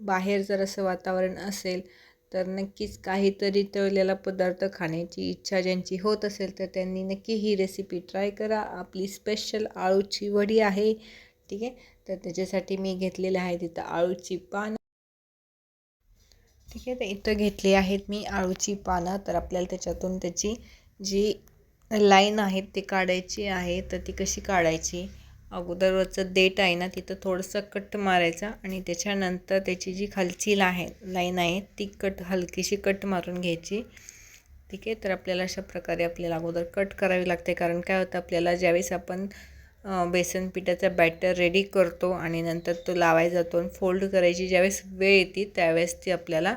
बाहेर जर असं वातावरण असेल तर नक्कीच काहीतरी तळलेला पदार्थ खाण्याची इच्छा ज्यांची होत असेल तर त्यांनी नक्की ही रेसिपी ट्राय करा. आपली स्पेशल आळूची वडी आहे ठीक आहे? तर त्याच्यासाठी मी घेतलेले आहे तिथं आळूची पानं. ठीक आहे तर इथं घेतली आहेत मी आळूची पानं. तर आपल्याला त्याच्यातून त्याची जी लाईन आहेत ते काढायची आहे तर ती कशी काढायची? अगोदरवरचं देठ आहे ना तिथं थोडंसं कट मारायचा आणि त्याच्यानंतर त्याची जी खालची ला आहे लाईन आहे ती कट हलकीशी कट मारून घ्यायची. ठीक आहे? तर आपल्याला अशा प्रकारे आपल्याला अगोदर कट करावी लागते. कारण काय होतं आपल्याला ज्यावेळेस आपण बेसन पिठाचा बॅटर रेडी करतो आणि नंतर तो लावायचा जातो आणि फोल्ड करायची ज्यावेळेस वेळ येते त्यावेळेस ती आपल्याला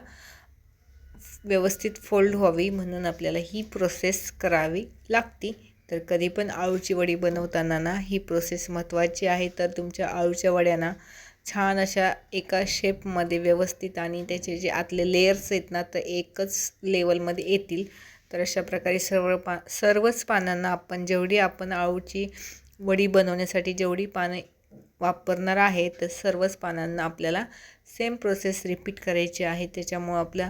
व्यवस्थित फोल्ड व्हावी म्हणून आपल्याला ही प्रोसेस करावी लागती. तर कधी पण आळूची वडी बनवताना ना ही प्रोसेस महत्त्वाची आहे. तर तुमच्या आळूच्या वड्यांना छान अशा एका शेपमध्ये व्यवस्थित आणि त्याचे जे आतले लेयर्स आहेत ना तर एकच लेवलमध्ये येतील. तर अशा प्रकारे सर्व पा सर्वच पानांना आपण जेवढी आपण आळूची वडी बनवण्यासाठी जेवढी पानं वापरणार आहे तर सर्वच पानांना आपल्याला सेम प्रोसेस रिपीट करायची आहे. त्याच्यामुळं आपल्या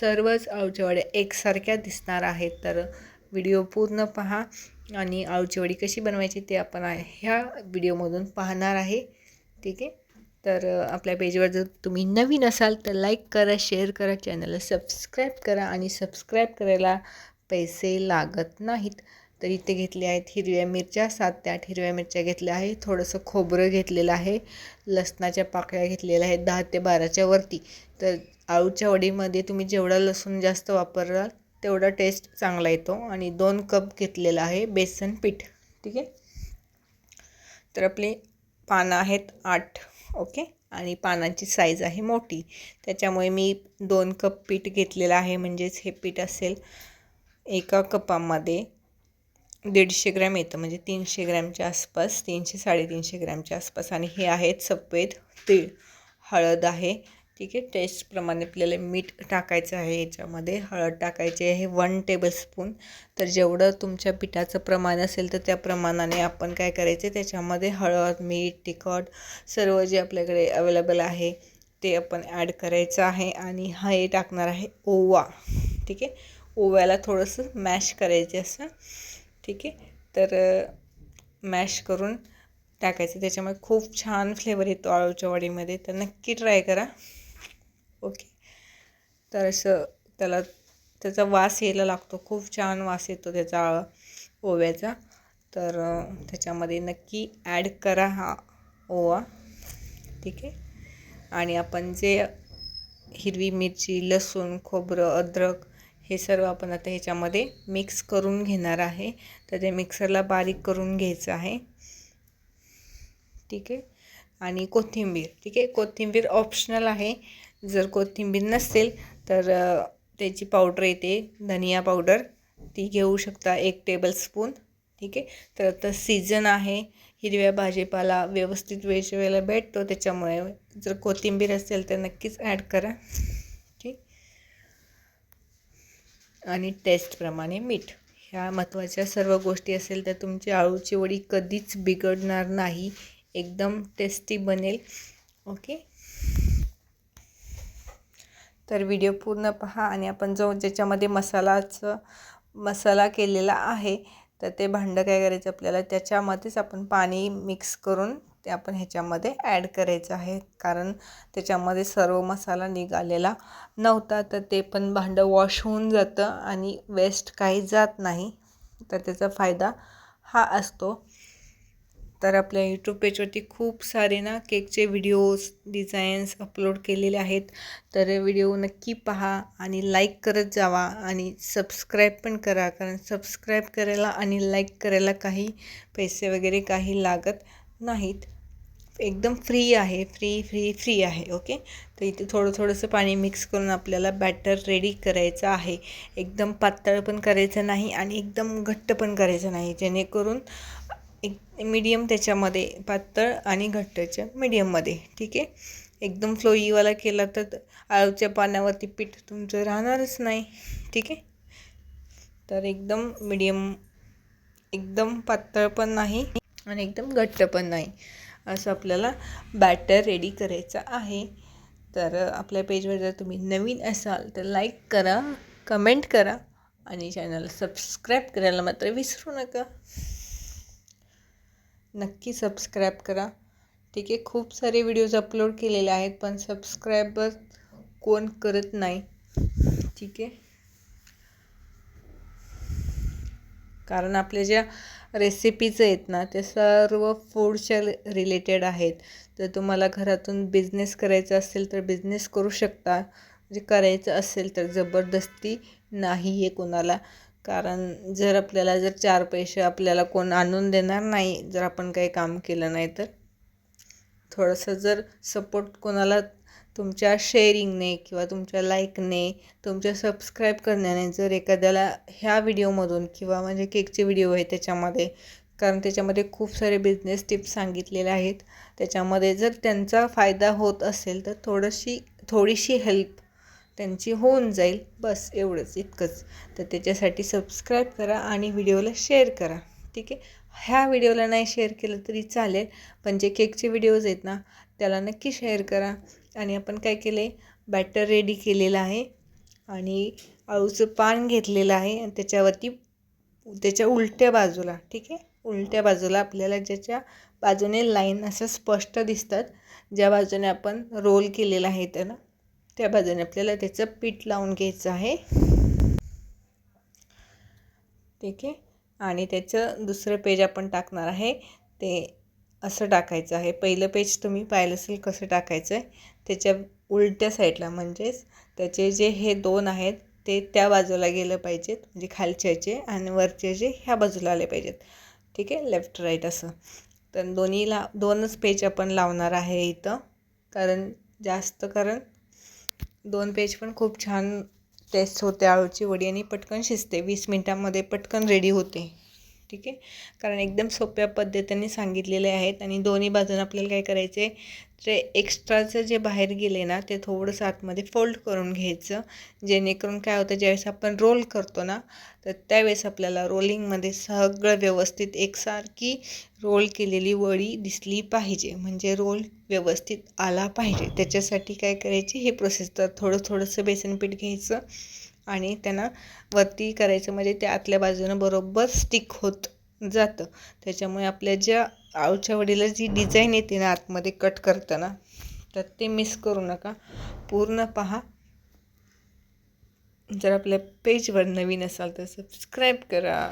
सर्वच आळूच्या वड्या एकसारख्या दिसणार आहेत. तर व्हिडिओ पूर्ण पहा. आणि आळूची वडी कशी बनवायची ते आपण ह्या व्हिडिओमधून पाहणार आहे. ठीक आहे? तर आपल्या पेजवर जर तुम्ही नवीन असाल तर लाईक करा शेअर करा चॅनलला सबस्क्राईब करा आणि सबस्क्राईब करायला पैसे लागत नाहीत. तर इथे घेतले आहेत हिरव्या मिरच्या सात ते आठ हिरव्या मिरच्या घेतल्या आहे. थोडंसं खोबरं घेतलेलं आहे. लसणाच्या पाकळ्या घेतलेल्या आहेत दहा ते बाराच्या वरती. तर आळूच्या वडीमध्ये तुम्ही जेवढा लसूण जास्त वापराल तेवढा टेस्ट चांगला येतो. आणि दोन कप घेतलेला आहे बेसन पीठ. ठीक आहे? तर आपली पानं आहेत आठ. ओके? आणि पानांची साईज आहे मोठी. त्याच्यामुळे मी दोन कप पीठ घेतलेलं आहे. म्हणजेच हे पीठ असेल एका कपामध्ये दीडशे ग्रॅम येतं. म्हणजे तीनशे ग्रॅमच्या आसपास तीनशे साडेतीनशे ग्रॅमच्या आसपास. आणि हे आहेत सफेद तीळ हळद आहे. ठीक आहे टेस्टप्रमाणे आपल्याला मीठ टाकायचं आहे याच्यामध्ये हळद टाकायची आहे वन टेबलस्पून तर जेवढं तुमच्या पिठाचं प्रमाण असेल तर त्या प्रमाणाने आपण काय करायचं त्याच्यामध्ये हळद मीठ तिखट सर्व जे आपल्याकडे अवेलेबल आहे ते आपण ॲड करायचं आहे. आणि हा हे टाकणार आहे ओवा. ठीक आहे ओव्याला थोडंसं मॅश करायचं असं. ठीक आहे तर मॅश करून टाकायचं. त्याच्यामुळे खूप छान फ्लेवर येतो आळूच्या वडीमध्ये. तर नक्की ट्राय करा. ओके. तर असं त्याला त्याचा वास यायला लागतो. खूप छान वास येतो त्याचा ओव्याचा. तर त्याच्यामध्ये नक्की ॲड करा हा ओवा. ठीक आहे? आणि आपण जे हिरवी मिरची लसूण खोबरं अद्रक हे सर्व आपण आता ह्याच्यामध्ये मिक्स करून घेणार आहे. तर ते मिक्सरला बारीक करून घ्यायचं आहे. ठीक आहे? आणि कोथिंबीर. ठीक आहे? कोथिंबीर ऑप्शनल आहे. जर कोथिंबीर नसेल तर त्याची पावडर येते धनिया पावडर. ती घेऊ शकता एक टेबलस्पून ठीक आहे? तर आता सीझन आहे. हिरव्या भाजीपाला व्यवस्थित वेळच्या वेळेला भेटतो त्याच्यामुळे जर कोथिंबीर असेल तर नक्कीच ॲड करा ठीक? आणि टेस्टप्रमाणे मीठ. ह्या महत्त्वाच्या सर्व गोष्टी असेल तर तुमची आळूची वडी कधीच बिघडणार नाही. एकदम टेस्टी बनेल. ओके? तर व्हिडिओ पूर्ण पहा आणि आपण जो ज्याच्यामध्ये मसालाचं मसाला केलेला आहे तर ते भांडं काय करायचं आपल्याला? त्याच्यामध्येच आपण पाणी मिक्स करून ते आपण ह्याच्यामध्ये ॲड करायचं आहे. कारण त्याच्यामध्ये सर्व मसाला निघालेला नव्हता तर ते पण भांडं वॉश होऊन जातं आणि वेस्ट काही जात नाही. तर त्याचा फायदा हा असतो. तर आपल्या यूट्यूब पेजवरती खूप सारे ना केकचे व्हिडिओज डिझाईन्स अपलोड केलेले आहेत. तर व्हिडिओ नक्की पहा आणि लाईक करत जावा आणि सबस्क्राईब पण करा कारण सबस्क्राईब करायला आणि लाईक करायला काही पैसे वगैरे काही लागत नाहीत. एकदम फ्री आहे फ्री फ्री फ्री आहे ओके तर इथे थोडं थोडंसं पाणी मिक्स करून आपल्याला बॅटर रेडी करायचं आहे. एकदम पातळ पण करायचं नाही आणि एकदम घट्ट पण करायचं नाही जेणेकरून एक मीडियम त्याच्यामध्ये पातळ आणि घट्टच्या मीडियममध्ये ठीक आहे? एकदम फ्लोईवाला केला तर आळूच्या पाण्यावरती पीठ तुमचं राहणारच नाही ठीक आहे? तर एकदम मीडियम एकदम पातळ पण नाही आणि एकदम घट्ट पण नाही. असं आपल्याला बॅटर रेडी करायचं आहे. तर आपल्या पेजवर जर तुम्ही नवीन असाल तर लाईक करा कमेंट करा आणि चॅनल सबस्क्राईब करायला मात्र विसरू नका. नक्की सबस्क्राईब करा. ठीक आहे खूप सारे व्हिडिओज अपलोड केलेले आहेत पण सबस्क्राईबर कोण करत नाही. ठीक आहे. कारण आपल्या ज्या रेसिपीज आहेत ना ते सर्व फूडच्या रिलेटेड आहेत. जर तुम्हाला घरातून बिझनेस करायचा असेल तर बिझनेस करू शकता. म्हणजे करायचं असेल तर जबरदस्ती नाही आहे कोणाला. कारण जर आपल्याला जर चार पैसे आपल्याला कोण आणून देणार नाही जर आपण काही काम केलं नाही तर. थोडंसं जर सपोर्ट कोणाला तुमच्या शेअरिंगने किंवा तुमच्या लाईकने तुमच्या सबस्क्राईब करण्याने जर एखाद्याला ह्या व्हिडिओमधून किंवा म्हणजे केकचे व्हिडिओ आहे त्याच्यामध्ये कारण त्याच्यामध्ये खूप सारे बिझनेस टिप्स सांगितलेले आहेत. त्याच्यामध्ये जर त्यांचा फायदा होत असेल तर थोडीशी थोडीशी हेल्प त्यांची होऊन जाईल. बस एवढंच इतकंच. तर त्याच्यासाठी सबस्क्राईब करा आणि व्हिडिओला शेअर करा. ठीक आहे? ह्या व्हिडिओला नाही शेअर केलं तरी चालेल पण जे केकचे व्हिडिओज आहेत ना त्याला नक्की शेअर करा. आणि आपण काय केलं आहे बॅटर रेडी केलेलं आहे. आणि आळूचं पान घेतलेलं आहे. आणि त्याच्यावरती त्याच्या उलट्या बाजूला ठीक आहे? उलट्या बाजूला आपल्याला ज्याच्या बाजूने लाईन असं स्पष्ट दिसतात ज्या बाजूने आपण रोल केलेला आहे त्यानं त्या बाजूने आपल्याला त्याचं पीठ लावून घ्यायचं आहे. ठीक आहे. आणि त्याचं दुसरं पेज आपण टाकणार आहे. ते असं टाकायचं आहे. पहिलं पेज तुम्ही पाहिलं असेल कसं टाकायचं आहे. त्याच्या उलट्या साईडला म्हणजेच त्याचे जे हे दोन आहेत ते त्या बाजूला गेलं पाहिजेत. म्हणजे खालच्याचे आणि वरचे जे ह्या बाजूला आले पाहिजेत. ठीक आहे? लेफ्ट राईट असं. तर दोन्हीला दोनच पेज आपण लावणार आहे इथं. कारण जास्त कारण दोन पेज पण खूप छान टेस्ट होते आळूची वडी आणि पटकन शिजते. वीस मिनटामध्ये पटकन रेडी होते. ठीक आहे? कारण एकदम सोप्या पद्धतीने सांगितलेले आहेत आणि दोन्ही बाजून आपल्याला काय करायचे जे एक्स्ट्राचं जे बाहेर गेले ना ते थोडंसं आतमध्ये फोल्ड करून घ्यायचं. जेणेकरून काय होतं ज्यावेळेस आपण रोल करतो ना तर त्यावेळेस आपल्याला रोलिंगमध्ये सगळं व्यवस्थित एकसारखी रोल केलेली वडी दिसली पाहिजे. म्हणजे रोल व्यवस्थित आला पाहिजे. त्याच्यासाठी काय करायची? हे प्रोसेस तर थोडं थोडंसं बेसन पीठ घ्यायचं. आणि त्यांना वरती करायचं म्हणजे ते आतल्या बाजूनं बरोबर स्टिक होत जातं. त्याच्यामुळे आपल्या ज्या आऊच्या वडीला जी डिझाईन येते ना आतमध्ये कट करताना तर ते मिस करू नका. पूर्ण पहा. जर आपल्या पेजवर नवीन असाल तर सबस्क्राईब करा.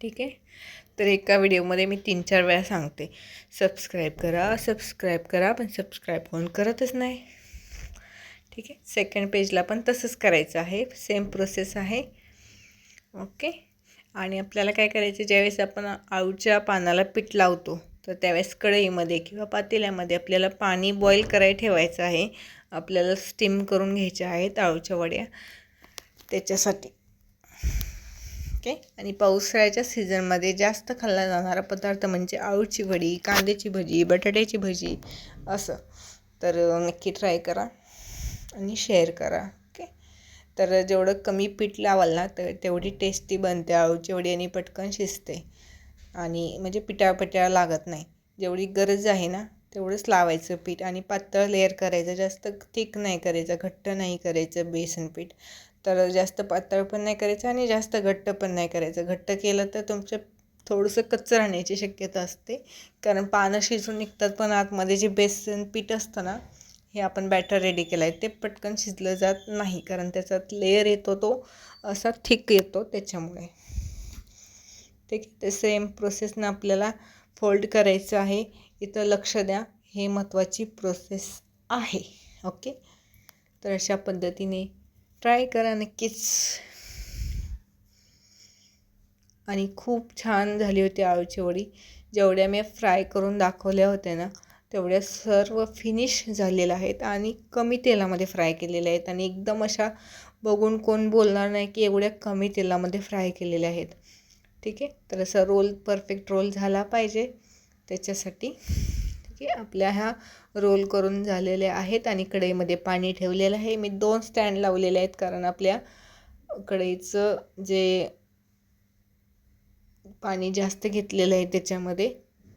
ठीक आहे? तर एका व्हिडिओमध्ये मी तीन चार वेळा सांगते. सबस्क्राईब करा सबस्क्राईब करा पण सबस्क्राईब कोण करतच नाही. ठीक आहे. सेकंड पेजला पण तसंच करायचं आहे. सेम प्रोसेस आहे. ओके आणि आपल्याला काय करायचं ज्यावेळेस आपण आळूच्या पानाला पीठ लावतो तर त्यावेळेस कढईमध्ये किंवा पातेल्यामध्ये आपल्याला पाणी बॉईल करायला ठेवायचं आहे. आपल्याला स्टीम करून घ्यायच्या आहेत आळूच्या वड्या. त्याच्यासाठी. ओके आणि पावसाळ्याच्या सीझनमध्ये जास्त खाल्ला जाणारा पदार्थ म्हणजे आळूची वडी कांद्याची भजी बटाट्याची भजी असं. तर नक्की ट्राय करा. आणि शेअर करा ओके तर जेवढं कमी पीठ लावाल ना तर तेवढी टेस्टी बनते आळूची वडी आणि पटकन शिजते. आणि म्हणजे पिटापट्या लागत नाही. जेवढी गरज आहे ना तेवढंच लावायचं पीठ आणि पातळ लेअर करायचं जास्त थिक नाही करायचं घट्ट नाही करायचं बेसन पीठ. तर जास्त पातळ पण नाही करायचं आणि जास्त घट्ट पण नाही करायचं. घट्ट केलं तर तुमचं थोडंसं कच्चं राहण्याची शक्यता असते. कारण पानं शिजून निघतात पण आतमध्ये जे बेसन पीठ असतं ना हे आपण बॅटर रेडी केलं आहे ते पटकन शिजलं जात नाही कारण त्याच्यात लेअर येतो तो असा थिक येतो त्याच्यामुळे. ठीक आहे ते सेम प्रोसेसनं आपल्याला फोल्ड करायचं आहे. इथं लक्ष द्या हे महत्त्वाची प्रोसेस आहे. ओके तर अशा पद्धतीने ट्राय करा नक्कीच. आणि खूप छान झाली होती आळूची वडी. जेवढ्या मी फ्राय करून दाखवल्या होत्या ना तेवढ्या सर्व फिनिश झालेल्या आहेत आणि कमी तेलामध्ये फ्राय केलेल्या आहेत. आणि एकदम अशा बघून कोण बोलणार नाही की एवढ्या कमी तेलामध्ये फ्राय केलेल्या आहेत. ठीक आहे? तर असा रोल परफेक्ट रोल झाला पाहिजे. त्याच्यासाठी ठीक आहे? आपल्या ह्या रोल करून झालेल्या आहेत आणि कढईमध्ये पाणी ठेवलेलं आहे. मी दोन स्टँड लावलेले आहेत कारण आपल्या कढईचं जे पाणी जास्त घेतलेलं आहे त्याच्यामध्ये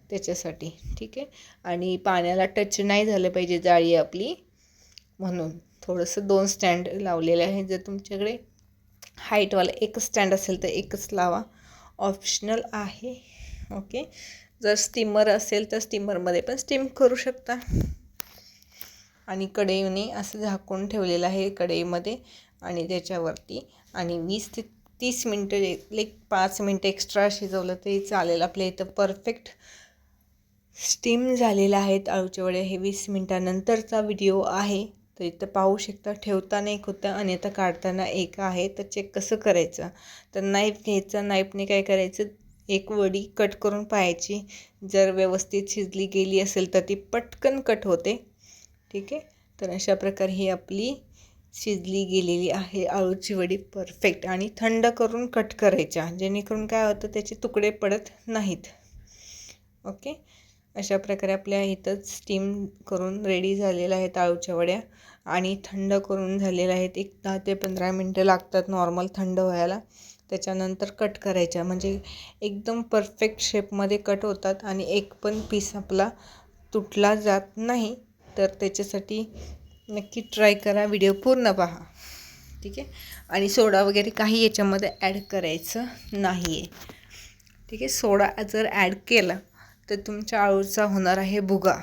त्याच्यासाठी ठीक आहे? आणि पाण्याला टच नाही झालं पाहिजे जाळी आपली. म्हणून थोडंसं दोन स्टँड लावलेले आहे जर तुमच्याकडे. हाईटवाला एकच स्टँड असेल तर एकच लावा. ऑप्शनल आहे. ओके जर स्टीमर असेल तर स्टीमरमध्ये पण स्टीम करू शकता. आणि कढईने असं झाकून ठेवलेलं आहे कढईमध्ये आणि त्याच्यावरती. आणि वीस ते तीस मिनटं एक पाच मिनटं एक्स्ट्रा शिजवलं तरी चालेल. आपल्या इथं परफेक्ट स्टीम झालेल्या आहेत आळूचे वडे हे वीस मिनटानंतरचा व्हिडिओ आहे. तर इथं पाहू शकता ठेवताना एक होतं आणि आता काढताना एक आहे. तर चेक कसं करायचं? तर नाईफ घ्यायचं. नाईफने काय करायचं? एक वडी कट करून पाहायची. जर व्यवस्थित शिजली गेली असेल तर ती पटकन कट होते. ठीक आहे? तर अशा प्रकारे ही आपली शिजली गेलेली आहे. आळूची वडी परफेक्ट आणि थंड करून कट करायच्या. जेणेकरून काय होतं? त्याचे तुकडे पडत नाहीत. ओके अशा प्रकारे आपल्या इथंच स्टीम करून रेडी झालेल्या आहेत आळूच्या वड्या आणि थंड करून झालेल्या आहेत. एक दहा ते पंधरा मिनटं लागतात नॉर्मल थंड व्हायला. त्याच्यानंतर कट करायच्या. म्हणजे एकदम परफेक्ट शेपमध्ये कट होतात आणि एक पण पीस आपला तुटला जात नाही. तर त्याच्यासाठी नक्की ट्राय करा. व्हिडिओ पूर्ण पहा. ठीक आहे? आणि सोडा वगैरे काही याच्यामध्ये ॲड करायचं नाही आहे ठीक आहे? सोडा जर ॲड केला तर तुमच्या आळूचा होणार आहे भुगा.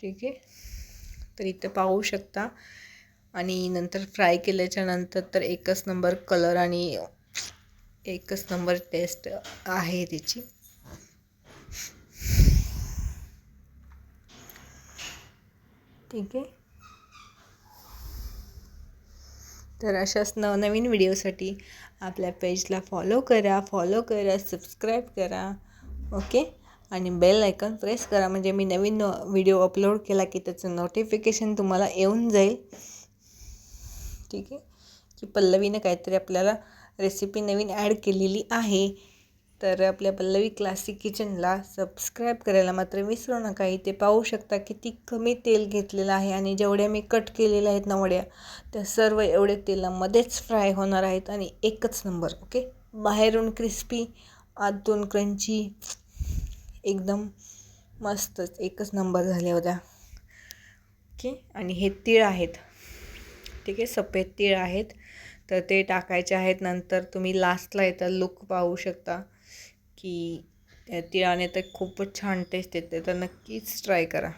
ठीक आहे. तर इथं पाहू शकता. आणि नंतर फ्राय केल्याच्यानंतर तर एकच नंबर कलर आणि एकच नंबर टेस्ट आहे त्याची. ठीक आहे. तर अशाच नवनवीन व्हिडिओसाठी आपल्या पेजला फॉलो करा फॉलो करा सबस्क्राईब करा ओके आणि बेल आयकॉन प्रेस करा. म्हणजे मी नवीन व्हिडिओ अपलोड केला की त्याचं नोटिफिकेशन तुम्हाला येऊन जाईल. ठीक आहे? की पल्लवीनं काहीतरी आपल्याला रेसिपी नवीन ॲड केलेली आहे. तर आपल्या पल्लवी क्लासिक किचनला सबस्क्राईब करायला मात्र विसरू नका. इथे पाहू शकता किती कमी तेल घेतलेलं आहे आणि जेवढ्या मी कट केलेल्या आहेत ना वड्या त्या सर्व एवढ्या तेलामध्येच फ्राय होणार आहेत आणि एकच नंबर ओके बाहेरून क्रिस्पी आतून क्रंची एकदम मस्तच एकच नंबर झाल्या होत्या. ओके आणि हे तीळ आहेत. ठीक आहे? सफेद तीळ आहेत. तर ते टाकायचे आहेत. नंतर तुम्ही लास्टला येतात लुक पाहू शकता. की तिळाने तर खूपच छान टेस्ट येते तर नक्कीच ट्राय करा.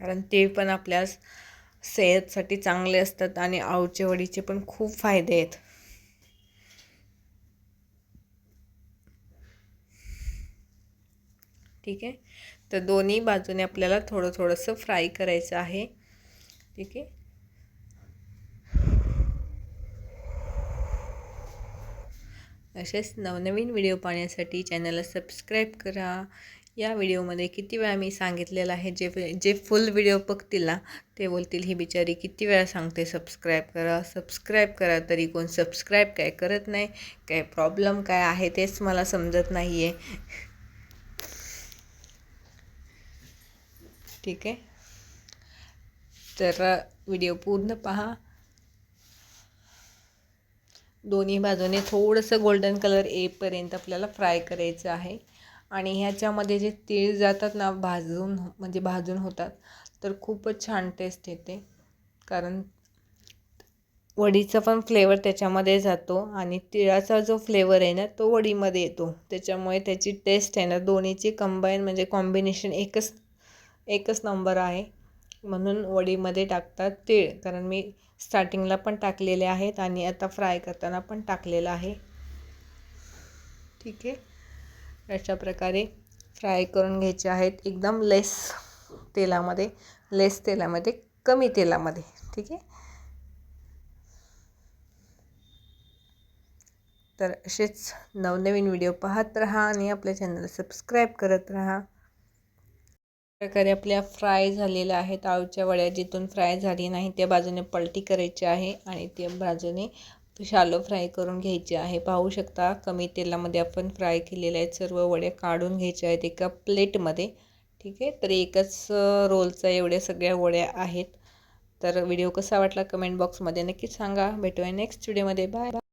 कारण ते पण आपल्या सेहतसाठी चांगले असतात आणि आळूचे वडीचे पण खूप फायदे आहेत. ठीक आहे? तर दोन्ही बाजूने आपल्याला थोडं थोडंसं फ्राय करायचं आहे. ठीक आहे? असेच नवनवीन व्हिडिओ पाहण्यासाठी चॅनलला सबस्क्राईब करा. या व्हिडिओमध्ये किती वेळा मी सांगितलेलं आहे जे जे फुल व्हिडिओ बघतील ना ते बोलतील ही बिचारी किती वेळा सांगते सबस्क्राईब करा सबस्क्राईब करा तरी कोण सबस्क्राईब काय करत नाही काय प्रॉब्लेम काय आहे तेच मला समजत नाही आहे ठीक आहे? तर व्हिडिओ पूर्ण पहा. दोन्ही बाजूने थोडंसं गोल्डन कलर येईपर्यंत आपल्याला फ्राय करायचं आहे. आणि ह्याच्यामध्ये जे तीळ जातात ना भाजून म्हणजे भाजून होतात तर खूपच छान टेस्ट येते. कारण वडीचा पण फ्लेवर त्याच्यामध्ये जातो आणि तिळाचा जो फ्लेवर आहे ना तो वडीमध्ये येतो. त्याच्यामुळे त्याची टेस्ट आहे ना दोन्हीची कंबाईन म्हणजे कॉम्बिनेशन एकच एकच नंबर आहे. म्हणून वडीमध्ये टाकतात तीळ. कारण मी स्टार्टिंगला पण टाकलेले आहेत आणि आता फ्राय करताना पण टाकलेलं आहे. ठीक आहे. अशा प्रकारे फ्राय करून घ्यायचे आहेत. एकदम लेस तेलामध्ये लेस तेलामध्ये कमी तेलामध्ये. ठीक आहे. तर असेच नवनवीन व्हिडिओ पाहत राहा आणि आपल्या चॅनलला सबस्क्राईब करत राहा. प्रकारे आपल्या फ्राय झालेल्या आहेत. आळूच्या वड्या जिथून फ्राय झाली नाही त्या बाजूने पलटी करायची आहे आणि त्या बाजूने शालो फ्राय करून घ्यायचे आहे. पाहू शकता कमी तेलामध्ये आपण फ्राय केलेल्या आहेत. सर्व वड्या काढून घ्यायच्या आहेत एका प्लेटमध्ये. ठीक आहे? तर एकच रोलचा एवढ्या सगळ्या वड्या आहेत. तर व्हिडिओ कसा वाटला कमेंट बॉक्समध्ये नक्कीच सांगा. भेटूया नेक्स्ट व्हिडिओमध्ये. बाय.